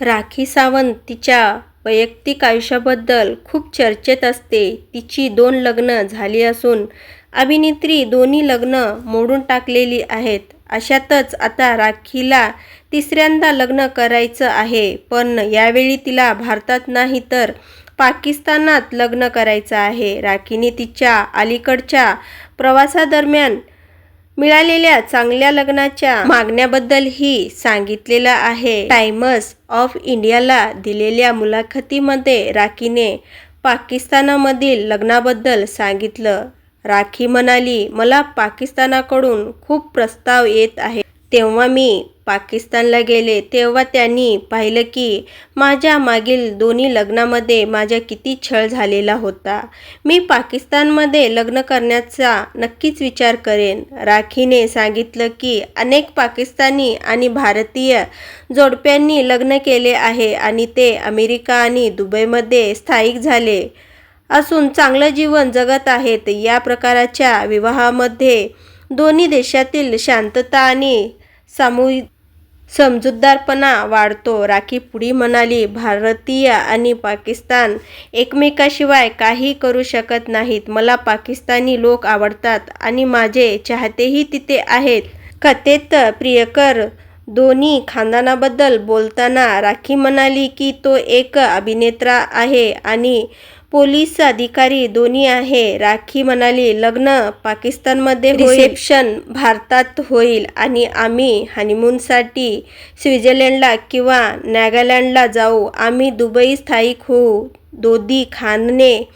राखी सावंत तिच्या वैयक्तिक आयुष्याबद्दल खूप चर्चेत असते. तिची दोन लग्न झाली असून अभिनेत्री दोन्ही लग्न मोडून टाकलेली आहेत. अशातच आता राखीला तिसऱ्यांदा लग्न करायचं आहे. पण यावेळी तिला भारतात नाही तर पाकिस्तानात लग्न करायचं आहे. राखीने तिच्या अलीकडच्या प्रवासादरम्यान मिळालेल्या चांगल्या लग्नाच्या मागण्याबद्दलही सांगितलेलं आहे. टाइम्स ऑफ इंडियाला दिलेल्या मुलाखतीमध्ये राखीने पाकिस्तानामधील लग्नाबद्दल सांगितलं. राखी म्हणाली, मला पाकिस्तानाकडून खूप प्रस्ताव येत आहे तेव्हा मी पाकिस्तानला गेले तेव्हा त्यांनी पाहिलं की माझ्या मागील दोन्ही लग्नामध्ये माझ्या किती छळ झालेला होता. मी पाकिस्तानमध्ये लग्न करण्याचा नक्कीच विचार करेन. राखीने सांगितलं की अनेक पाकिस्तानी आणि भारतीय जोडप्यांनी लग्न केले आहे आणि ते अमेरिका आणि दुबईमध्ये स्थायिक झाले असून चांगलं जीवन जगत आहेत. या प्रकाराच्या विवाहामध्ये दोन्ही देशातील शांतता आणि सामूहिक समजूतदारपणा वाढतो. राखी पुढे म्हणाली, भारतीय आणि पाकिस्तान एकमेकाशिवाय काही करू शकत नाहीत. मला पाकिस्तानी लोक आवडतात आणि माझे चाहतेही तिथे आहेत. कथेत प्रियकर दोन्ही खानदानाबद्दल बोलताना राखी म्हणाली की तो एक अभिनेता आहे आणि पोलीस अधिकारी दोन्ही आहे. राखी म्हणाली, लग्न पाकिस्तानमध्ये रिसेप्शन भारतात होईल आणि आम्ही हनीमूनसाठी स्वित्झर्लंडला किंवा नागालँडला जाऊ. आम्ही दुबई स्थायिक होऊ. दोदी खानने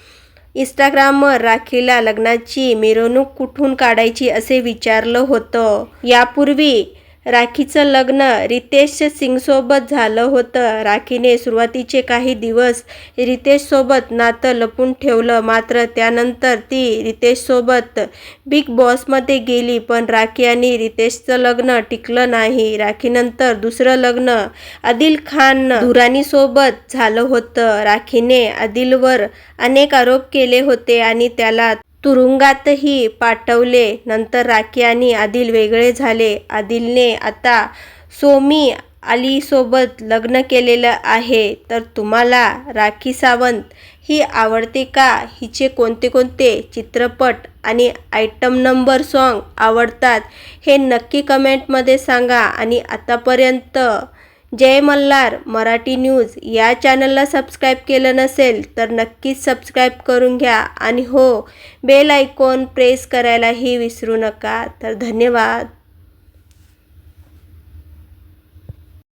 इंस्टाग्रामवर राखीला लग्नाची मिरवणूक कुठून काढायची असे विचारलं होतं. यापूर्वी राखीचं लग्न रितेश सिंगसोबत झालं होतं. राखीने सुरुवातीचे काही दिवस रितेशसोबत नातं लपून ठेवलं. मात्र त्यानंतर ती रितेशसोबत बिग बॉसमध्ये गेली. पण राखी आणि रितेशचं लग्न टिकलं नाही. राखीनंतर दुसरं लग्न आदिल खान दुरानीसोबत झालं होतं. राखीने आदिलवर अनेक आरोप केले होते आणि त्याला तुरुंगातही पाठवले. नंतर राखी आणि आदिल वेगळे झाले. आदिलने आता सोमी अलीसोबत लग्न केलेलं आहे. तर तुम्हाला राखी सावंत ही आवडते का? हिचे कोणते कोणते चित्रपट आणि आयटम नंबर सॉन्ग आवडतात हे नक्की कमेंटमध्ये सांगा. आणि आतापर्यंत जय मल्हार मराठी न्यूज या चॅनलला सबस्क्राईब केलं नसेल तर नक्कीच सबस्क्राईब करून घ्या आणि हो बेल आयकॉन प्रेस करायलाही विसरू नका. तर धन्यवाद.